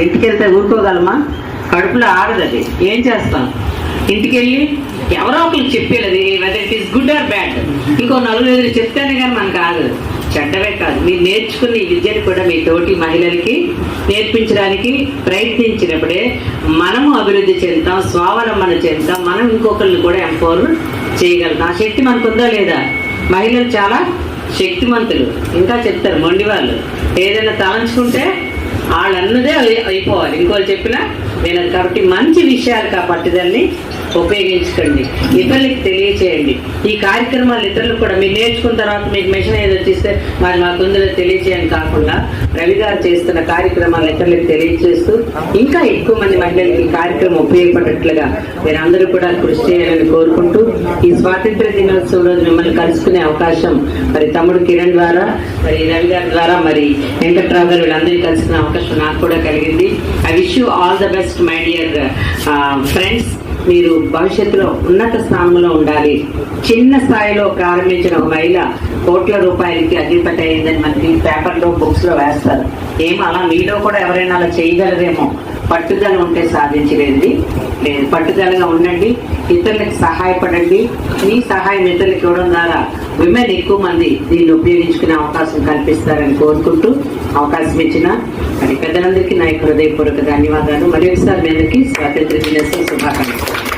ఇంటికి వెళ్తే ఊరుకోగలమా? కడుపులో ఆడదు అది. ఏం చేస్తాం? ఇంటికి వెళ్ళి ఎవరో ఒకరికి చెప్పేది weather it is good or bad ఇంకో నలుగురు ఎదురు చెప్తేనే కానీ మనకు ఆగదు. చెడ్డవే కాదు. మీరు నేర్చుకున్న ఈ విద్యను కూడా మీ తోటి మహిళలకి నేర్పించడానికి ప్రయత్నించినప్పుడే మనము అభివృద్ధి చెందుతాం స్వావలంబన చెందుతాం మనం ఇంకొకరిని కూడా ఎంపవర్ చేయగలం ఆ శక్తి మనకు ఉందా లేదా? మహిళలు చాలా శక్తిమంతులు. ఇంకా చెప్తారు మొండి వాళ్ళు ఏదైనా తలంచుకుంటే వాళ్ళన్నదే అయిపోవాలి. ఇంకోటి చెప్పినా నేను కాబట్టి మంచి విషయాలకు ఆ పట్టుదలని ఉపయోగించుకోండి. ఇతరులకు తెలియచేయండి. ఈ కార్యక్రమాలు ఇతరులకు కూడా మీరు నేర్చుకున్న తర్వాత మీకు మిషన్ ఏదో వచ్చిస్తే మరి మాకు ఉందో తెలియచేయండి కాకుండా రవి గారు చేస్తున్న కార్యక్రమాలు ఇతరులకు తెలియజేస్తూ ఇంకా ఎక్కువ మంది మహిళలకి ఈ కార్యక్రమం ఉపయోగపడేట్లుగా మీరు అందరూ కూడా కృషి చేయాలని కోరుకుంటున్నాను. ఈ స్వాతంత్ర దినోత్సవం రోజు మిమ్మల్ని కలుసుకునే అవకాశం మరి తమ్ముడు కిరణ్ ద్వారా మరి రవి గారి ద్వారా మరి వెంకట్రావు గారు వీళ్ళందరినీ కలుసుకునే అవకాశం నాకు కూడా కలిగింది. I wish you all the best my dear friends మీరు భవిష్యత్తులో ఉన్నత స్థానంలో ఉండాలి. చిన్న స్థాయిలో ప్రారంభించిన ఒక మహిళ కోట్ల రూపాయలకి అధిపతి అయిందని మనకి పేపర్లో బుక్స్లో వేస్తారు. ఏమో అలా మీలో కూడా ఎవరైనా అలా చేయగలరేమో. పట్టుదల ఉంటే సాధించలేండి. లేదు పట్టుదలగా ఉండండి. ఇతరులకు సహాయపడండి. మీ సహాయం ఇతరులకు ఇవ్వడం ద్వారా విమెన్ ఎక్కువ మంది దీన్ని ఉపయోగించుకునే అవకాశం కల్పిస్తారని కోరుకుంటూ అవకాశం ఇచ్చిన మరి పెద్దలందరికీ నా యొక్క హృదయపూర్వక ధన్యవాదాలు. మరి ఒకసారి మీ అందరికీ స్వాతంత్ర దినోత్సవ శుభాకాంక్షలు.